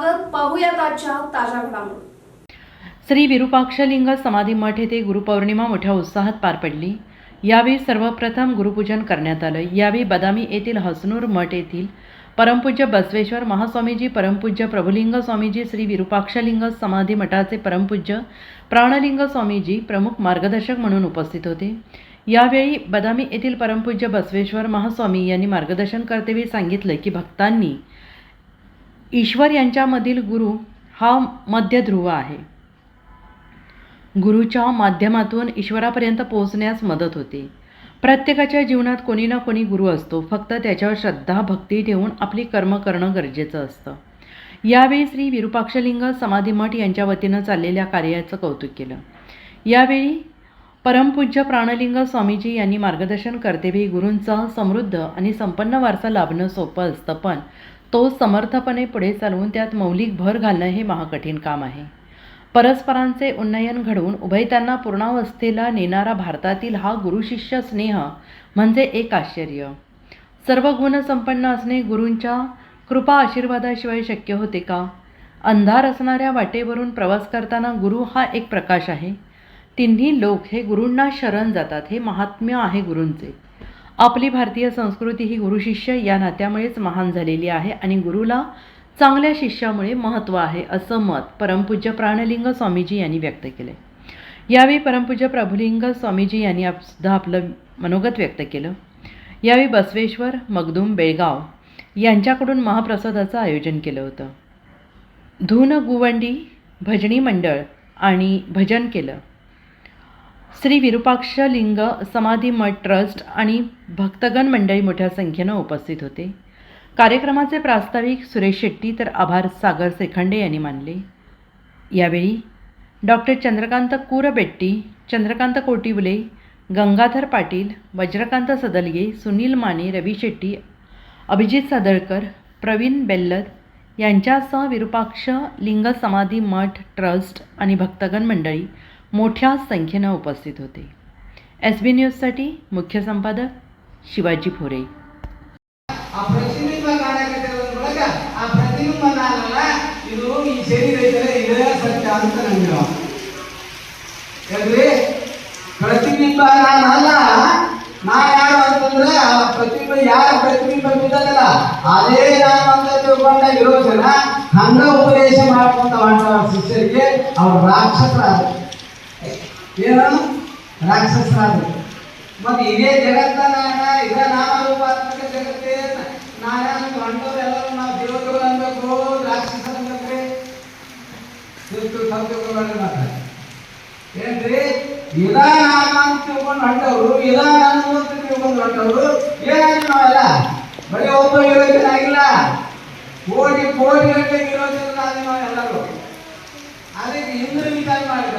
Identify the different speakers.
Speaker 1: स्वागत. पाहूयात आजच्या ताज्या घडामोडी.
Speaker 2: श्री विरूपाक्षलिंग समाधी मठ येथे गुरुपौर्णिमा मोठ्या उत्साहात पार पडली. यावेळी सर्वप्रथम गुरुपूजन करण्यात आलं. यावेळी बदामी येथील हसनूर मठ येथील परमपूज्य बसवेश्वर महास्वामीजी परमपूज्य प्रभुलिंग स्वामीजी श्री विरूपाक्षलिंग समाधी मठाचे परमपूज्य प्राणलिंग स्वामीजी प्रमुख मार्गदर्शक म्हणून उपस्थित होते. यावेळी बदामी येथील परमपूज्य बसवेश्वर महास्वामी यांनी मार्गदर्शन करतेवेळी सांगितलं की भक्तांनी ईश्वर यांच्यामधील गुरु हा मध्यध्रुव आहे. गुरुच्या माध्यमातून ईश्वरापर्यंत पोहोचण्यास मदत होते. प्रत्येकाच्या जीवनात कोणी ना कोणी गुरु असतो. फक्त त्याच्यावर श्रद्धा भक्ती ठेवून आपली कर्म करणं गरजेचं असतं. यावेळी श्री विरूपाक्षलिंग समाधी मठ यांच्या वतीनं चाललेल्या कार्याचं कौतुक केलं. यावेळी परमपूज्य प्राणलिंग स्वामीजी यांनी मार्गदर्शन करतेवेळी गुरूंचा समृद्ध आणि संपन्न वारसा लाभणं सोपं असतं पण तो समर्थपणे पुढे चालवून त्यात मौलिक भर घालणं हे महाकठीण काम आहे. परस्परांचे उन्नयन घडवून उभयतांना पूर्णावस्थेला नेणारा भारतातील हा गुरुशिष्य स्नेह म्हणजे एक आश्चर्य. सर्व गुणसंपन्न असणे गुरूंच्या कृपा आशीर्वादाशिवाय शक्य होते का? अंधार असणाऱ्या वाटेवरून प्रवास करताना गुरु हा एक प्रकाश आहे. तिन्ही लोक हे गुरूंना शरण जातात हे महात्म्य आहे गुरूंचे. आपली भारतीय संस्कृती ही गुरुशिष्य या नात्यामुळेच महान झालेली आहे आणि गुरुला चांगल्या शिष्यामुळे महत्त्व आहे असं मत परमपूज्य प्राणलिंग स्वामीजी यांनी व्यक्त केले. यावेळी परमपूज्य प्रभुलिंग स्वामीजी यांनी आप सुद्धा आपलं मनोगत व्यक्त केलं. यावेळी बसवेश्वर मगदूम बेळगाव यांच्याकडून महाप्रसादाचं आयोजन केलं होतं. धून गुवंडी भजनी मंडळ आणि भजन केलं. श्री विरूपाक्ष लिंग समाधी मठ ट्रस्ट आणि भक्तगण मंडळी मोठ्या संख्येनं उपस्थित होते. कार्यक्रमाचे प्रास्ताविक सुरेश शेट्टी तर आभार सागर सेखंडे यांनी मानले. यावेळी डॉक्टर चंद्रकांत कुरबेट्टी चंद्रकांत कोटिवले गंगाधर पाटील वज्रकांत सदलगे सुनील माने रवी शेट्टी अभिजित सदळकर प्रवीण बेल्लद यांच्यासह विरूपाक्ष लिंग समाधी मठ ट्रस्ट आणि भक्तगण मंडळी मोठ्या संख्येनं उपस्थित होते एस बी न्यूजसाठी मुख्य संपादक शिवाजी भोरे
Speaker 3: ಆ ಪ್ರತಿಬಿಂಬ ಕಾಣಕತ್ತಿರೋದು ಒಳಗ ಆ ಪ್ರತಿಬಿಂಬ ನಾನಲ್ಲ ಇದು ಈ ಶರೀರ ಐತಲ್ಲ ಇದೇ ಸತ್ಯ ಅಂತ ನಂಬಿರೋ ಯಾಕ್ರಿ ಪ್ರತಿಬಿಂಬ ನಾನಲ್ಲ ನಾ ಯಾರು ಅಂತಂದ್ರೆ ಆ ಪ್ರತಿಬಿಂಬ ಯಾರ ಪ್ರತಿಬಿಂಬ ಬಿದ್ದದಲ್ಲ ಅದೇ ನಾನು ಅಂತ ತಿಳ್ಕೊಂಡ ಇರೋ ಜನ ಹಂಗ ಉಪದೇಶ ಮಾಡ್ಕೊಂತ ಹೊಂಟಾರ ಶಿಷ್ಯರಿಗೆ ಅವ್ರು ರಾಕ್ಷಸರಾದ ಏನು ರಾಕ್ಷಸರಾದರು ಮತ್ತೆ ಇದೇ ಜಗತ್ತ ನಾನ, ಇದೇ ನಾಮರೂಪಾತ್ಮಕ ಜಗತ್ತೇ ನಾರಾಯಣ ಕಂಡವರೆಲ್ಲರೂ ನಾವು ದೇವತೆಗಳು ಅನ್ಬೇಕು, ರಾಕ್ಷಸರು ಅನ್ಬೇಕ್ರಿ. ತಪ್ಪು ಮಾತ್ರ. ಏನ್ರಿ? ಇದಾ ನಾಮ ಅಂತ ತಿಳ್ಕೊಂಡು ಹೊಂಟವ್ರು ಇದಾ ನಾನು ಅಂತ ತಿಳ್ಕೊಂಡು ಹೊಂಟವ್ರು, ಏನಾದ್ರು ನಾವೆಲ್ಲ ಬರೀ ಒಬ್ಬ ಇರೋದಿಲ್ಲ ಕೋಟಿ ಕೋಟಿ ಗಂಟೆಗೆ ಇರೋದಿಲ್ಲ ನಾವೆಲ್ಲರೂ. ಅದಕ್ಕೆ ಇಂದ್ರ ವಿಚಾರ ಮಾಡಿದ